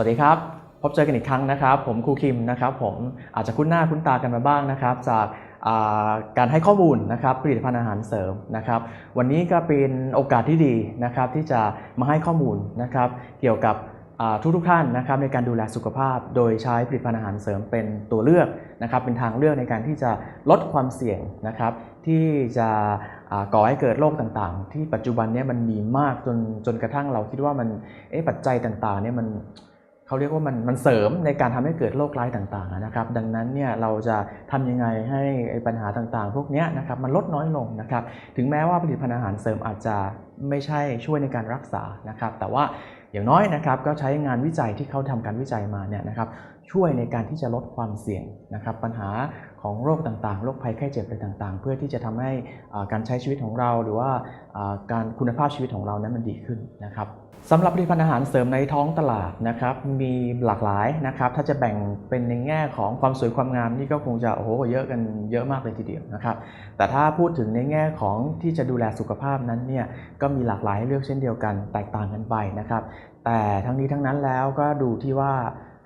สวัสดีครับ พบเจอกันอีกครั้งนะครับ ผมครูคิมนะครับ ผมอาจจะคุ้นหน้าคุ้นตากันมาบ้างนะครับ จากาการให้ข้อมูลนะครับผลิตภัณฑ์อาหารเสริมนะครับ วันนี้ก็เป็นโอกาสที่ดีนะครับ ที่จะมาให้ข้อมูลนะครับ เกี่ยวกับทุกทุกท่านนะครับในการดูแลสุขภาพ โดยใช้ผลิตภัณฑ์อาหารเสริมเป็นตัวเลือกนะครับ เป็นทางเลือกในการที่จะลดความเสี่ยงนะครับ ที่จะก่อให้เกิดโรคต่างๆ ที่ปัจจุบันนี้มันมีมากจนจนกระทั่งเราคิดว่ามันปัจจัยต่างๆเนี่ยมัน เขาเรียกว่ามันมันเสริมในการทำให้เกิดโรคร้ายต่างๆนะครับ ดังนั้นเนี่ยเราจะทำยังไงให้ปัญหาต่างๆ พวกนี้นะครับมันลดน้อยลงนะครับ ถึงแม้ว่าผลิตภัณฑ์อาหารเสริมอาจจะไม่ใช่ช่วยในการรักษานะครับ แต่ว่าอย่างน้อยนะครับก็ใช้งานวิจัยที่เขาทำการวิจัยมาเนี่ยนะครับ ช่วยในการที่จะลดความเสี่ยงนะครับปัญหาของโรคต่างๆ โรคภัยไข้เจ็บอะไรต่างๆ เพื่อที่จะทำให้การใช้ชีวิตของเราหรือว่าอ่าการคุณภาพชีวิตของเรานั้นมันดีขึ้นนะครับสำหรับผลิตภัณฑ์อาหารเสริมในท้องตลาดนะครับมีหลากหลายนะครับถ้าจะแบ่งเป็นในแง่ของความสวยความงามนี่ก็คงจะโอ้โหเยอะกันเยอะมากเลยทีเดียวนะครับแต่ถ้าพูดถึงในแง่ของที่จะดูแลสุขภาพนั้นเนี่ยก็มีหลากหลายให้เลือกเช่นเดียวกันแตกต่างกันไปนะครับแต่ทั้งนี้ทั้งนั้นแล้วก็ดูที่ว่า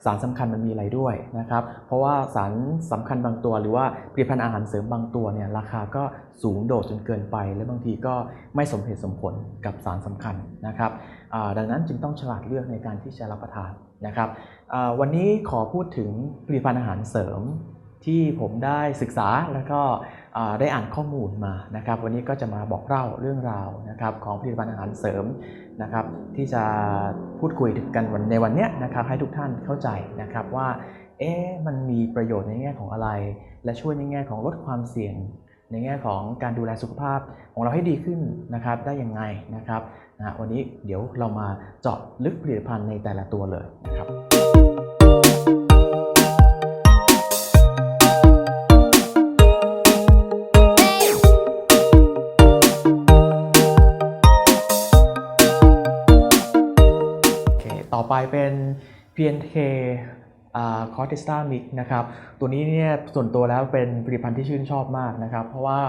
สารสำคัญมันมีอะไรด้วยนะครับ เพราะว่าสารสำคัญบางตัว หรือว่าผลิตภัณฑ์อาหารเสริมบางตัวเนี่ยราคาก็สูงโดดจนเกินไป และบางทีก็ไม่สมเหตุสมผลกับสารสำคัญนะครับดังนั้นจึงต้องฉลาดเลือกในการที่จะรับประทานนะครับวันนี้ขอพูดถึงผลิตภัณฑ์อาหารเสริมที่ผมได้ศึกษาแล้วก็ ได้อ่านข้อมูลมานะครับ วันนี้ก็จะมาบอกเล่าเรื่องราวนะครับของผลิตภัณฑ์อาหารเสริมนะครับที่จะพูดคุยถึงกันวันในวันเนี้ยนะครับให้ทุกท่านเข้าใจนะครับว่าเอ๊ะมันมีประโยชน์ในแง่ของอะไร และช่วยในแง่ของลดความเสี่ยง ในแง่ของการดูแลสุขภาพของเราให้ดีขึ้นนะครับได้ยังไงนะครับนะวันนี้เดี๋ยวเรามาเจาะลึกผลิตภัณฑ์ในแต่ละตัวเลยนะครับ อเคต่อไปเป็น PNK คอร์ติสตามิกนะครับตัวนี้เนี่ยส่วนตัวแล้วเป็นผลิตภัณฑ์ที่ชื่นชอบมากนะครับ เพราะว่า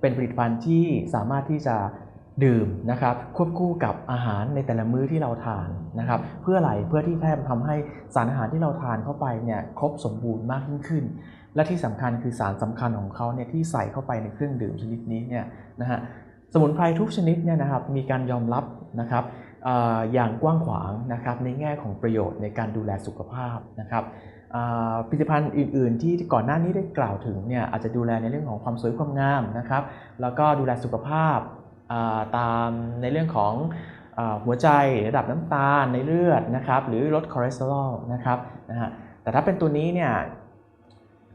เป็นผลิตภัณฑ์ที่สามารถที่จะดื่มนะครับควบคู่กับอาหารในแต่ละมื้อที่เราทานนะครับเพื่ออะไรเพื่อที่แทบทำให้สารอาหารที่เราทานเข้าไปเนี่ยครบสมบูรณ์มากยิ่งขึ้น และที่สำคัญคือสารสำคัญของเขาเนี่ยที่ใส่เข้าไปในเครื่องดื่มชนิดนี้เนี่ยนะฮะสมุนไพรทุกชนิดเนี่ยนะครับมีการยอมรับนะครับ อย่างกว้างขวางนะครับในแง่ของประโยชน์ในการดูแลสุขภาพนะครับผลิตภัณฑ์อื่น ๆ ที่ก่อนหน้านี้ได้กล่าวถึงเนี่ยอาจจะดูแลในเรื่องของความสวยความงามนะครับแล้วก็ดูแลสุขภาพตามในเรื่องของหัวใจระดับน้ำตาลในเลือดนะครับหรือลดคอเลสเตอรอลนะครับนะฮะแต่ถ้าเป็นตัวนี้เนี่ย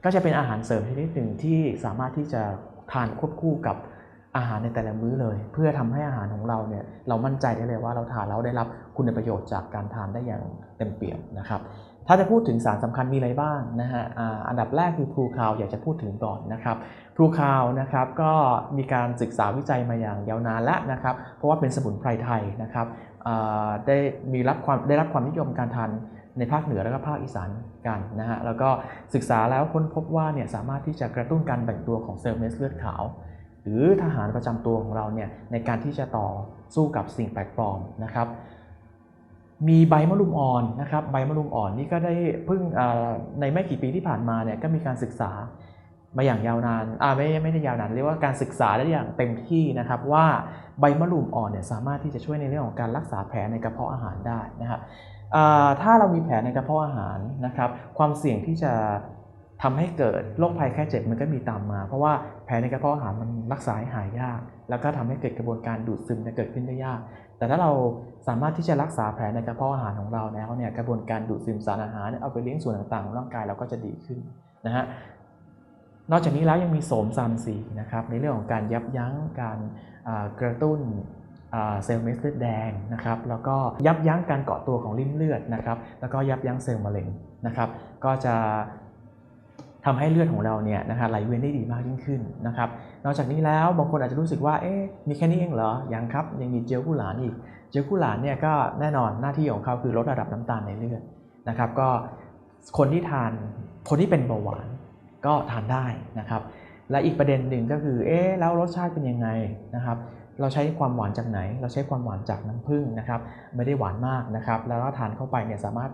ก็จะเป็นอาหารเสริมชนิดหนึ่งที่สามารถที่จะทานควบคู่กับ อาหารในแต่ละมื้อเลย เพื่อทำให้อาหารของเราเนี่ยเรามั่นใจได้เลยว่าเราทานแล้วได้รับคุณประโยชน์จากการทานได้อย่างเต็มเปี่ยมนะครับถ้าจะพูดถึงสารสำคัญมีอะไรบ้างนะฮะอ่าอันดับแรกคือพลูคาวอยากจะพูดถึงก่อนนะครับพลูคาวนะครับก็มีการศึกษาวิจัยมาอย่างยาวนานแล้วนะครับเพราะว่าเป็นสมุนไพรไทยนะครับอ่าได้มีรับความได้รับความนิยมการทานในภาคเหนือและก็ภาคอีสานกันนะฮะแล้วก็ศึกษาแล้วค้นพบว่าเนี่ยสามารถที่จะกระตุ้นการแบ่งตัวของเซลล์เม็ดเลือดขาว หรือทหารประจำตัวของเราเนี่ยในการที่จะต่อสู้กับสิ่งแปลกปลอมนะครับมีใบมะรุมอ่อนนะครับใบมะรุมอ่อนนี่ก็ได้เพิ่งในไม่กี่ปีที่ผ่านมาเนี่ยก็มีการศึกษามาอย่างยาวนานอ่าไม่ไม่ได้ยาวนานเรียกว่าการศึกษาได้อย่างเต็มที่นะครับว่าใบมะรุมอ่อนเนี่ยสามารถที่จะช่วยในเรื่องของการรักษาแผลในกระเพาะอาหารได้นะครับถ้าเรามีแผลในกระเพาะอาหารนะครับความเสี่ยงที่จะ ทำให้เกิดโรคภัยแค่เจ็บมันก็มีตามมา เพราะว่าแผลในกระเพาะอาหารมันรักษาให้หายยาก แล้วก็ทำให้เกิดกระบวนการดูดซึมเกิดขึ้นได้ยาก แต่ถ้าเราสามารถที่จะรักษาแผลในกระเพาะอาหารของเราแล้วเนี่ยกระบวนการดูดซึมสารอาหารเนี่ยเอาไปเลี้ยงส่วนต่างๆของร่างกายเราก็จะดีขึ้นนะฮะนอกจากนี้แล้วยังมีโสมซามซีนะครับในเรื่องของการยับยั้งการกระตุ้นเซลล์เม็ดเลือดแดงนะครับแล้วก็ยับยั้งการเกาะตัวของริ่มเลือดนะครับแล้วก็ยับยั้งเซลล์มะเร็งนะครับก็จะ ทำให้เลือดของเราเนี่ยนะฮะไหลเวียนได้ดีมากยิ่งขึ้นนะครับนอกจากนี้แล้วบางคนอาจจะรู้สึกว่าเอ๊ะมีแค่นี้เองเหรอยังครับยังมีเจลกุหลานอีกเจลกุหลานเนี่ยก็แน่นอนหน้าที่ของเขาคือลดระดับน้ำตาลในเลือดนะครับก็คนที่ทานคนที่เป็นเบาหวานก็ทานได้นะครับ และอีกประเด็นหนึ่งก็คือเอ๊ะแล้วรสชาติเป็นยังไงนะครับเราใช้ความหวานจากไหน เราใช้ความหวานจากน้ำผึ้งนะครับ ไม่ได้หวานมากนะครับ แล้วก็ทานเข้าไปเนี่ยสามารถ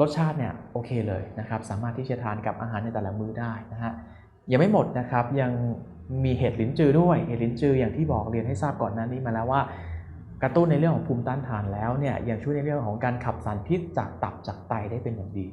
รสชาติเนี่ยโอเคเลยนะครับ สามารถที่จะทานกับอาหารในแต่ละมื้อได้นะฮะยังไม่หมดนะครับยังมีเห็ดลิ้นจือด้วยเห็ดลิ้นจืออย่างที่บอกเรียนให้ทราบก่อนหน้านี้มาแล้วว่ากระตุ้นในเรื่องของภูมิต้านทานแล้วเนี่ยยังช่วยในเรื่องของการขับสารพิษจากตับจากไตได้เป็นอย่างดี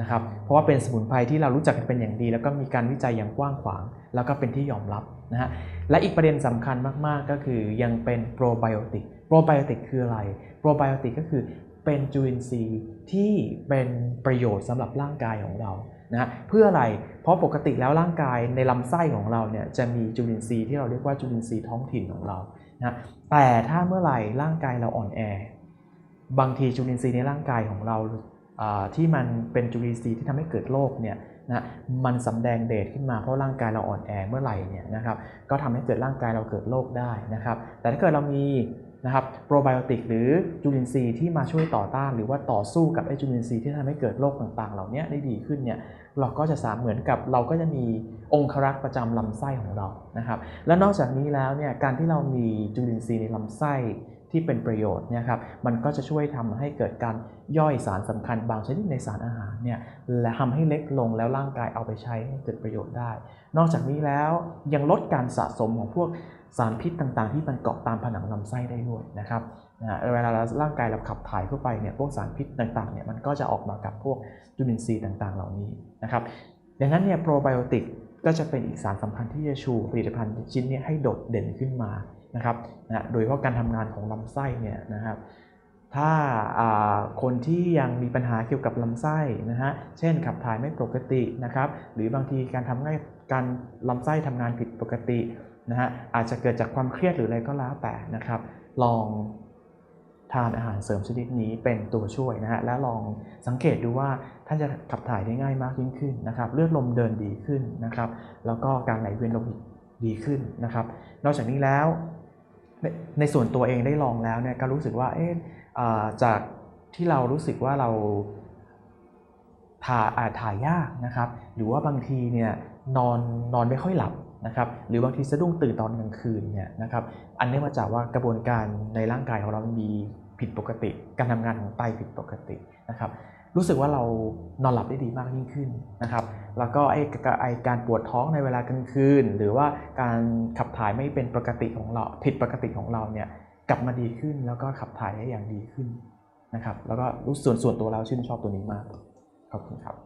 นะครับเพราะว่าเป็นสมุนไพรที่เรารู้จักกันเป็นอย่างดี แล้วก็มีการวิจัยอย่างกว้างขวาง แล้วก็เป็นที่ยอมรับนะฮะและอีกประเด็นสำคัญมาก ๆ ก็คือยังเป็นโปรไบโอติกโปรไบโอติกคืออะไรโปรไบโอติกก็คือ เป็นจุลินทรีย์ที่เป็นประโยชน์สำหรับร่างกายของเรานะฮะเพื่ออะไร เพราะปกติแล้วร่างกายในลำไส้ของเราเนี่ยจะมีจุลินทรีย์ที่เราเรียกว่าจุลินทรีย์ท้องถิ่นของเรานะแต่ถ้าเมื่อไหร่ร่างกายเราอ่อนแอ บางทีจุลินทรีย์ในร่างกายของเราอ่าที่มันเป็นจุลินทรีย์ที่ทำให้เกิดโรคเนี่ยนะมันสำแดงเดชขึ้นมาเพราะร่างกายเราอ่อนแอเมื่อไหร่เนี่ยนะครับก็ทำให้เกิดร่างกายเราเกิดโรคได้นะครับ แต่ถ้าเกิดเรามี นะครับโปรไบโอติกหรือจุลินทรีย์ที่มาช่วยต่อต้าน หรือว่าต่อสู้กับไอจุลินทรีย์ที่ทำให้เกิดโรคต่างๆ เหล่านี้ได้ดีขึ้นเนี่ยเราก็จะสามเหมือนกับเราก็จะมีองครักษ์ประจำลำไส้ของเรานะครับ และนอกจากนี้แล้วเนี่ยการที่เรามีจุลินทรีย์ในลำไส้ ที่เป็นประโยชน์เนี่ยครับมันก็จะช่วยทำให้เกิดการย่อยสารสำคัญบางชนิดในสารอาหารเนี่ยและทำให้เล็กลงแล้วร่างกายเอาไปใช้ให้เกิดประโยชน์ได้ นอกจากนี้แล้วยังลดการสะสมของพวกสารพิษต่างๆ ที่มันเกาะตามผนังลำไส้ได้ด้วยนะครับนะเวลาเราร่างกายเราขับถ่ายเข้าไปเนี่ยพวกสารพิษต่างๆเนี่ยมันก็จะออกมากับพวกจุลินทรีย์ต่างๆ เหล่านี้นะครับดังนั้นเนี่ยโปรไบโอติก ก็จะเป็นอีกสารสำคัญที่จะชูผลิตภัณฑ์ชิ้นนี้ให้โดดเด่นขึ้นมานะครับนะโดยเฉพาะการทำงานของลำไส้เนี่ยนะครับถ้าาคนที่ยังมีปัญหาเกี่ยวกับลำไส้นะฮะ เช่นขับถ่ายไม่ปกตินะครับ หรือบางทีการทำให้การลำไส้ทำงานผิดปกตินะฮะ อาจจะเกิดจากความเครียดหรืออะไรก็แล้วแต่นะครับ ลอง ทานอาหารเสริมชนิดนี้เป็นตัวช่วยนะฮะและลองสังเกตดูว่าท่านจะขับถ่ายได้ง่ายมากยิ่งขึ้นนะครับเลือดลมเดินดีขึ้นนะครับแล้วก็การไหลเวียนโลหิตดีขึ้นนะครับ นอกจากนี้แล้วในในส่วนตัวเองได้ลองแล้วเนี่ยก็รู้สึกว่าเอ๊ะอ่าจากที่เรารู้สึกว่าเราถ่ายอ่าถ่ายยากนะครับ หรือว่าบางทีเนี่ยนอนนอนไม่ค่อยหลับ นะครับหรือบางทีสะดุ้งตื่นตอนกลางคืนเนี่ยนะครับอันเนี้ยมาจากว่ากระบวนการในร่างกายของเรามันมีผิดปกติ การทำงานของไตผิดปกตินะครับรู้สึกว่าเรานอนหลับได้ดีมากยิ่งขึ้นนะครับแล้วก็ไอ้ไอการปวดท้องในเวลากลางคืน หรือว่าการขับถ่ายไม่เป็นปกติของเราผิดปกติของเราเนี่ยกลับมาดีขึ้นแล้วก็ขับถ่ายได้อย่างดีขึ้นนะครับแล้วก็รู้ส่วนส่วนตัวเราชื่นชอบตัวนี้มากขอบคุณครับ